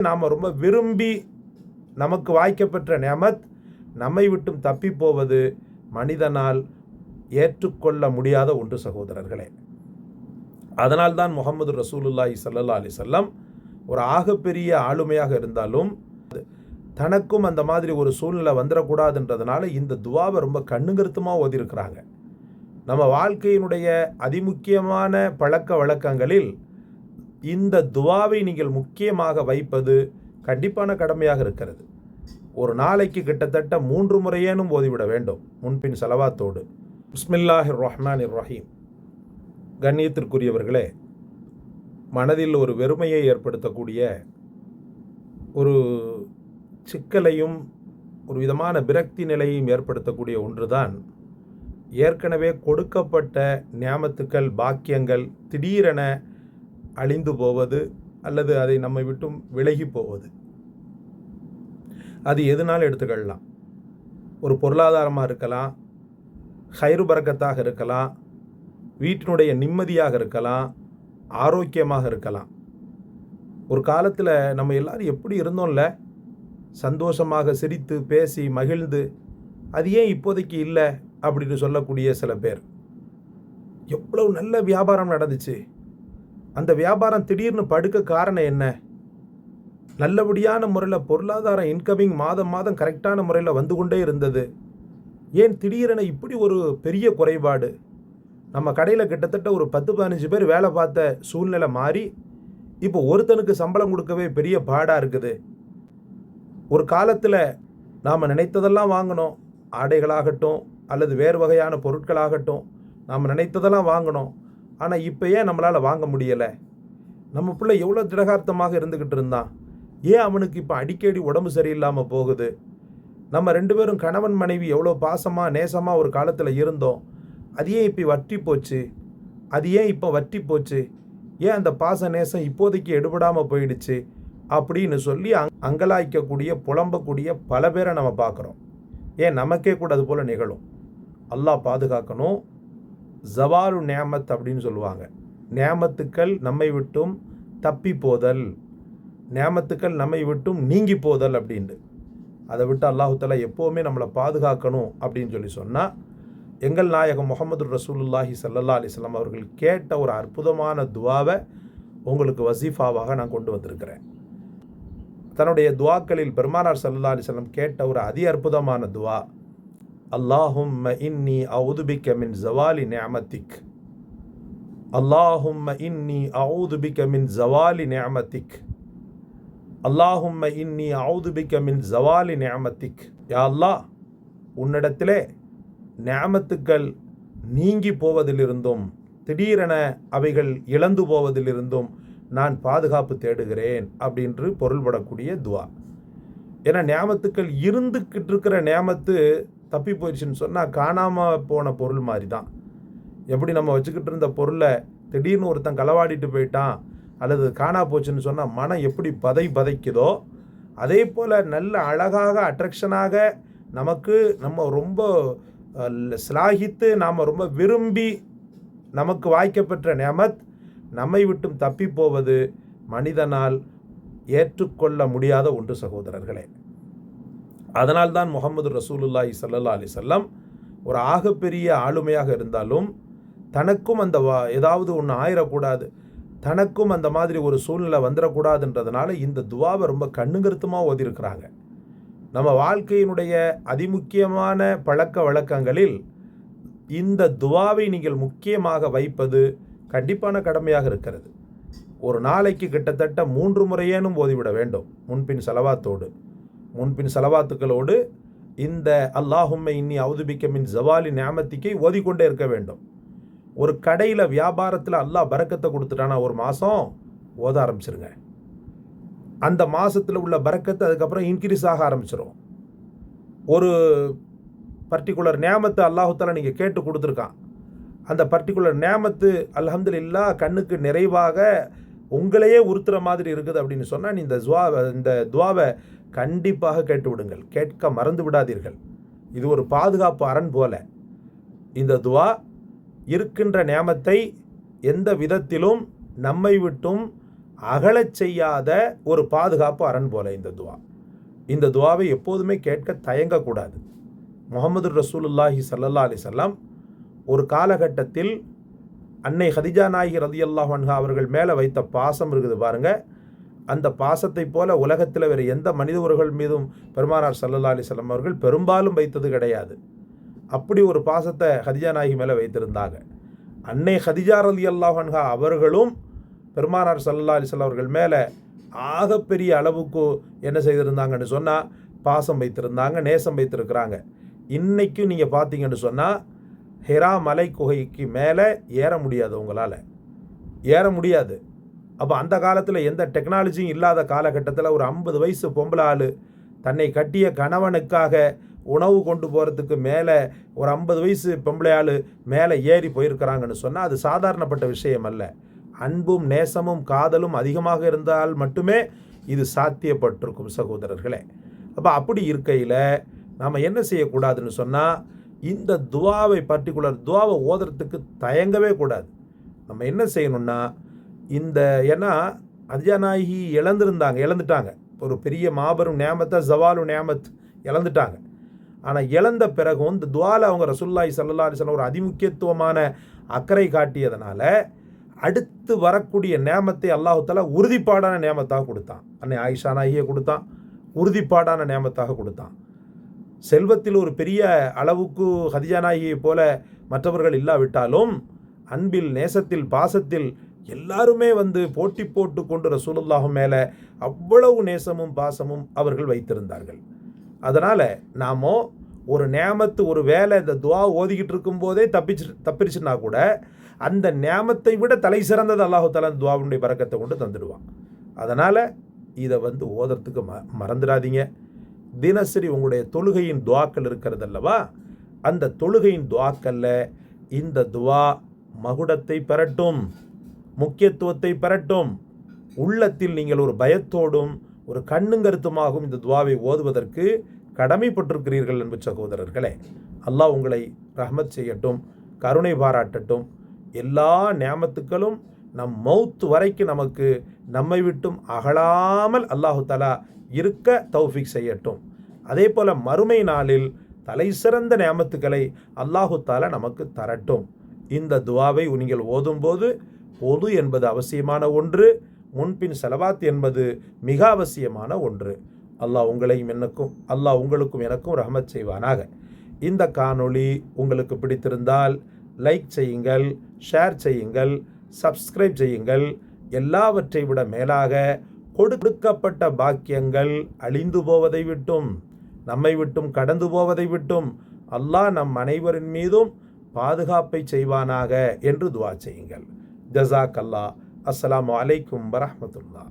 நாம் ரொம்ப விரும்பி நமக்கு வாய்க்கப்பெற்ற நியமத் நம்மை விட்டும் தப்பி போவது மனிதனால் ஏற்றுக்கொள்ள முடியாத ஒன்று சகோதரர்களே. அதனால்தான் முகமது ரசூலுல்லாஹி சல்லா அலி சொல்லம் ஒரு ஆகப்பெரிய ஆளுமையாக இருந்தாலும் தனக்கும் அந்த மாதிரி ஒரு சூழ்நிலை வந்துடக்கூடாதுன்றதுனால இந்த துவாவை ரொம்ப கண்ணுங்கருத்துமாக ஓதிருக்கிறாங்க நம்ம வாழ்க்கையினுடைய அதிமுக்கியமான பழக்க வழக்கங்களில் இந்த துவாவை நீங்கள் முக்கியமாக வைப்பது கண்டிப்பான கடமையாக இருக்கிறது. ஒரு நாளைக்கு கிட்டத்தட்ட மூன்று முறையேனும் ஓதிவிட வேண்டும் முன்பின் செலவாத்தோடு. பிஸ்மில்லாஹிர் ரஹ்மான் ரஹீம் கண்ணியத்திற்குரியவர்களே மனதில் ஒரு வெறுமையை ஏற்படுத்தக்கூடிய ஒரு சிக்கலையும் ஒரு விதமான விரக்தி நிலையையும் ஏற்படுத்தக்கூடிய ஒன்றுதான் ஏற்கனவே கொடுக்கப்பட்ட நியாமத்துக்கள் பாக்கியங்கள் திடீரென அழிந்து போவது அல்லது அதை நம்மை விட்டும் விலகி போவது. அது எதுனாலும் எடுத்துக்கொள்ளலாம்? ஒரு பொருளாதாரமாக இருக்கலாம் ஹைரு பறக்கத்தாக இருக்கலாம் வீட்டினுடைய நிம்மதியாக இருக்கலாம் ஆரோக்கியமாக இருக்கலாம். ஒரு காலத்தில் நம்ம எல்லாரும் எப்படி இருந்தோம்ல? சந்தோஷமாக சிரித்து பேசி மகிழ்ந்து அது ஏன் இப்போதைக்கு இல்லை? அப்படின்னு சொல்லக்கூடிய சில பேர். எவ்வளவு நல்ல வியாபாரம் நடந்துச்சு. அந்த வியாபாரம் திடீர்னு படுக்க காரணம் என்ன? நல்லபடியான முறையில் பொருளாதாரம் இன்கமிங் மாதம் மாதம் கரெக்டான முறையில் வந்து கொண்டே இருந்தது. ஏன் திடீரென இப்படி ஒரு பெரிய குறைபாடு? நம்ம கடையில் கிட்டத்தட்ட ஒரு பத்து பதினஞ்சு பேர் வேலை பார்த்த சூழ்நிலை மாறி இப்போ ஒருத்தனுக்கு சம்பளம் கொடுக்கவே பெரிய பாடாக இருக்குது. ஒரு காலத்தில் நாம் நினைத்ததெல்லாம் வாங்கினோம் ஆடைகளாகட்டும் அல்லது வேறு வகையான பொருட்களாகட்டும் நாம் நினைத்ததெல்லாம் வாங்கினோம் ஆனால் இப்போ ஏன் நம்மளால் வாங்க முடியலை? நம்ம பிள்ளை எவ்வளோ திடகார்த்தமாக இருந்துக்கிட்டு இருந்தான்? ஏன் அவனுக்கு இப்போ அடிக்கடி உடம்பு சரியில்லாமல் போகுது? நம்ம ரெண்டு பேரும் கணவன் மனைவி எவ்வளோ பாசமாக நேசமாக ஒரு காலத்தில் இருந்தோம். அது ஏன் இப்போ வற்றி போச்சு? அது ஏன் இப்போ வற்றி போச்சு? ஏன் அந்த பாச நேசம் இப்போதைக்கு எடுபடாமல் போயிடுச்சு? அப்படின்னு சொல்லி அங் அங்கலாய்க்கக்கூடிய புலம்பக்கூடிய பல பேரை நம்ம பார்க்குறோம். ஏன் நமக்கே கூட அது போல் நிகழும். அல்லாஹ் பாதுகாக்கணும். ஜவாலு நேமத் அப்படின்னு சொல்லுவாங்க. நேமத்துக்கள் நம்மை விட்டும் தப்பி போதல். நேமத்துக்கள் நம்மை விட்டும் நீங்கி போதல் அப்படின்ட்டு. அதை விட்டு அல்லாஹுத்தலா எப்போவுமே நம்மளை பாதுகாக்கணும் அப்படின்னு சொல்லி சொன்னால் எங்கள் நாயகம் முகமது ரசூலுல்லாஹி சல்லல்லா அலிஸ்லாம் அவர்கள் கேட்ட ஒரு அற்புதமான துவாவை உங்களுக்கு வசீஃபாவாக நான் கொண்டு வந்திருக்கிறேன். தன்னுடைய துவாக்களில் பெருமானார் சல்லா அலிஸ்லாம் கேட்ட ஒரு அதி அற்புதமான துவா அல்லாஹும் இன்னி அவுதுபிக்க மின் ஜவாலி நியமத்திக் அல்லாஹும் இன்னி அவுதுபிக்க மின் ஜவாலி நியமத்திக் அல்லாஹும் இன்னி அவுதுபிக்க மின் ஜவாலி நியமத்திக் யா அல்லாஹ் உன்னிடத்திலே நியமத்துக்கள் நீங்கி போவதிலிருந்தும் திடீரென அவைகள் இழந்து போவதிலிருந்தும் நான் பாதுகாப்பு தேடுகிறேன் அப்படின்று பொருள்படக்கூடிய துவா. ஏன்னா நியாமத்துக்கள் இருந்துக்கிட்டு இருக்கிற நியாமத்து தப்பி போயிடுச்சுன்னு சொன்னால் காணாமல் போன பொருள் மாதிரி தான் எப்படி நம்ம வச்சுக்கிட்டு இருந்த பொருளை திடீர்னு ஒருத்தன் களவாடிட்டு போயிட்டான் அல்லது காணா போச்சுன்னு சொன்னால் மனம் எப்படி பதை பதைக்குதோ அதே போல் நல்ல அழகாக அட்ராக்ஷனாக நமக்கு நம்ம ரொம்ப சிலாகித்து நாம் ரொம்ப விரும்பி நமக்கு வாய்க்கப்பெற்ற நேமத் நம்மை விட்டும் தப்பி போவது மனிதனால் ஏற்றுக்கொள்ள முடியாத ஒன்று சகோதரர்களே. அதனால்தான் முகமது ரசூலுல்லாஹி சல்லா அலி சொல்லம் ஒரு ஆகப்பெரிய ஆளுமையாக இருந்தாலும் தனக்கும் அந்த வா ஏதாவது ஒன்று ஆயிடக்கூடாது தனக்கும் அந்த மாதிரி ஒரு சூழ்நிலை வந்துடக்கூடாதுன்றதுனால இந்த துவாவை ரொம்ப கண்ணுங்கருத்துமாக ஓதிருக்கிறாங்க நம்ம வாழ்க்கையினுடைய அதிமுக்கியமான பழக்க வழக்கங்களில் இந்த துவாவை நீங்கள் முக்கியமாக வைப்பது கண்டிப்பான கடமையாக இருக்கிறது. ஒரு நாளைக்கு கிட்டத்தட்ட மூன்று முறையேனும் ஓதிவிட வேண்டும் முன்பின் செலவாத்தோடு. முன்பின் செலவாத்துக்களோடு இந்த அல்லாஹும்மை இன்னி அவுதுபிக்க மின் ஜவாலி ஞாமத்திக்கை ஓதிக்கொண்டே இருக்க வேண்டும். ஒரு கடையில் வியாபாரத்தில் அல்லாஹ் பறக்கத்தை கொடுத்துட்டானா ஒரு மாதம் ஓத ஆரம்பிச்சிருங்க. அந்த மாதத்தில் உள்ள பறக்கத்தை அதுக்கப்புறம் இன்க்ரீஸ் ஆக ஆரம்பிச்சிடும் ஒரு பர்டிகுலர் நேமத்தை அல்லாஹுத்தாலா நீங்கள் கேட்டு கொடுத்துருக்கான். அந்த பர்டிகுலர் நேமத்து இல்லா கண்ணுக்கு நிறைவாக உங்களையே உறுத்துற மாதிரி இருக்குது அப்படின்னு சொன்னால் நீ இந்த துவா இந்த துவாவை கண்டிப்பாக கேட்டு விடுங்கள் கேட்க மறந்து விடாதீர்கள். இது ஒரு பாதுகாப்பு அரண் போல. இந்த துவா இருக்கின்ற நியமத்தை எந்த விதத்திலும் நம்மை விட்டும் அகலச் செய்யாத ஒரு பாதுகாப்பு அரண் போல இந்த துவா. இந்த துவாவை எப்போதுமே கேட்க தயங்கக்கூடாது. முகமது ரசூலுல்லாஹி சல்லல்லா அலிசல்லாம் ஒரு காலகட்டத்தில் அன்னை ஹதிஜா நாயகி ரதியல்லாஹ் அன்ஹா அவர்கள் மேலே வைத்த பாசம் இருக்குது பாருங்கள் அந்த பாசத்தை போல உலகத்தில் வேறு எந்த மனிதர்கள் மீதும் பெருமானார் சல்லல்லா அலிசல்லாம் அவர்கள் பெரும்பாலும் வைத்தது கிடையாது. அப்படி ஒரு பாசத்தை ஹதிஜா நாயகி மேலே வைத்திருந்தாங்க. அன்னை ஹதிஜா அலி அல்லாஹன்ஹா அவர்களும் பெருமானார் சல்லல்லா அலிஸ்லாம் அவர்கள் மேலே ஆகப்பெரிய அளவுக்கு என்ன செய்திருந்தாங்கன்னு சொன்னால் பாசம் வைத்திருந்தாங்க நேசம் வைத்திருக்கிறாங்க. இன்றைக்கும் நீங்கள் பார்த்தீங்கன்னு சொன்னால் ஹெரா மலை குகைக்கு மேலே ஏற முடியாது உங்களால். ஏற முடியாது. அப்போ அந்த காலத்தில் எந்த டெக்னாலஜியும் இல்லாத காலகட்டத்தில் ஒரு ஐம்பது வயசு பொம்பளை ஆள் தன்னை கட்டிய கணவனுக்காக உணவு கொண்டு போகிறதுக்கு மேலே ஒரு ஐம்பது வயசு பொம்பளை ஆள் மேலே ஏறி போயிருக்கிறாங்கன்னு சொன்னால் அது சாதாரணப்பட்ட விஷயம் அல்ல. அன்பும் நேசமும் காதலும் அதிகமாக இருந்தால் மட்டுமே இது சாத்தியப்பட்டிருக்கும் சகோதரர்களே. அப்போ அப்படி இருக்கையில் நாம் என்ன செய்யக்கூடாதுன்னு சொன்னால் இந்த துவாவை பர்டிகுலர் துவாவை ஓதுறதுக்கு தயங்கவே கூடாது. நம்ம என்ன செய்யணும்னா இந்த ஏன்னா அஜாநாயகி இழந்திருந்தாங்க இழந்துட்டாங்க. ஒரு பெரிய மாபெரும் நேமத்தை ஜவாலு நேமத் இழந்துட்டாங்க. ஆனால் இழந்த பிறகும் இந்த துவால அவங்க ரசுல்லாய் சல்லா அலிஸ்லாம் ஒரு அதிமுக்கியத்துவமான அக்கறை காட்டியதனால அடுத்து வரக்கூடிய நேமத்தை அல்லாஹால உறுதிப்பாடான நேமத்தாக கொடுத்தான். அன்னை ஆயிஷா நாயியை கொடுத்தான். உறுதிப்பாடான நேமத்தாக கொடுத்தான். செல்வத்தில் ஒரு பெரிய அளவுக்கு ஹதிஜா நாயகியை போல மற்றவர்கள் இல்லாவிட்டாலும் அன்பில் நேசத்தில் பாசத்தில் எல்லாருமே வந்து போட்டி போட்டு கொண்டு ரசூலுல்லாஹும் மேலே அவ்வளவு நேசமும் பாசமும் அவர்கள் வைத்திருந்தார்கள். அதனால் நாமோ ஒரு நேமத்து ஒரு வேலை இந்த துவா ஓதிக்கிட்டு இருக்கும்போதே தப்பிச்சு தப்பிருச்சுன்னா கூட அந்த நேமத்தை விட தலை சிறந்தது அல்லாஹு அந்த துவாவுடைய பறக்கத்தை கொண்டு தந்துடுவான். அதனால் இதை வந்து ஓதுறதுக்கு ம மறந்துடாதீங்க. தினசரி உங்களுடைய தொழுகையின் துவாக்கள் இருக்கிறது அல்லவா? அந்த தொழுகையின் துவாக்கல்ல இந்த துவா மகுடத்தை பெறட்டும். முக்கியத்துவத்தை பெறட்டும். உள்ளத்தில் நீங்கள் ஒரு பயத்தோடும் ஒரு கண்ணுங்கருத்துமாகவும் இந்த துவாவை ஓதுவதற்கு கடமைப்பட்டிருக்கிறீர்கள் என்பது சகோதரர்களே. அல்லாஹ் உங்களை ரஹமத் செய்யட்டும் கருணை பாராட்டட்டும். எல்லா நியாமத்துக்களும் நம் மௌத் வரைக்கும் நமக்கு நம்மை விட்டும் அகலாமல் அல்லாஹு தலா இருக்க தௌஃபிக் செய்யட்டும். அதே போல் மறுமை நாளில் தலை சிறந்த நியமத்துக்களை அல்லாஹு தாலா நமக்கு தரட்டும். இந்த துவாவை நீங்கள் ஓதும்போது பொது என்பது அவசியமான ஒன்று முன்பின் செலவாத் என்பது மிக அவசியமான ஒன்று. அல்லாஹ் உங்களையும் எனக்கும் அல்லாஹ் உங்களுக்கும் எனக்கும் ரஹமத் செய்வானாக. இந்த காணொளி உங்களுக்கு பிடித்திருந்தால் லைக் செய்யுங்கள் ஷேர் செய்யுங்கள் சப்ஸ்கிரைப் செய்யுங்கள். எல்லாவற்றை விட மேலாக கொடுக்கப்பட்ட பாக்கியங்கள் அழிந்து போவதை விட்டும் நம்மை விட்டும் கடந்து போவதை விட்டும் அல்லாஹ் நம் அனைவரின் மீதும் பாதுகாப்பை செய்வானாக என்று துவா செய்யுங்கள். جزاك الله. السلام عليكم ورحمة الله.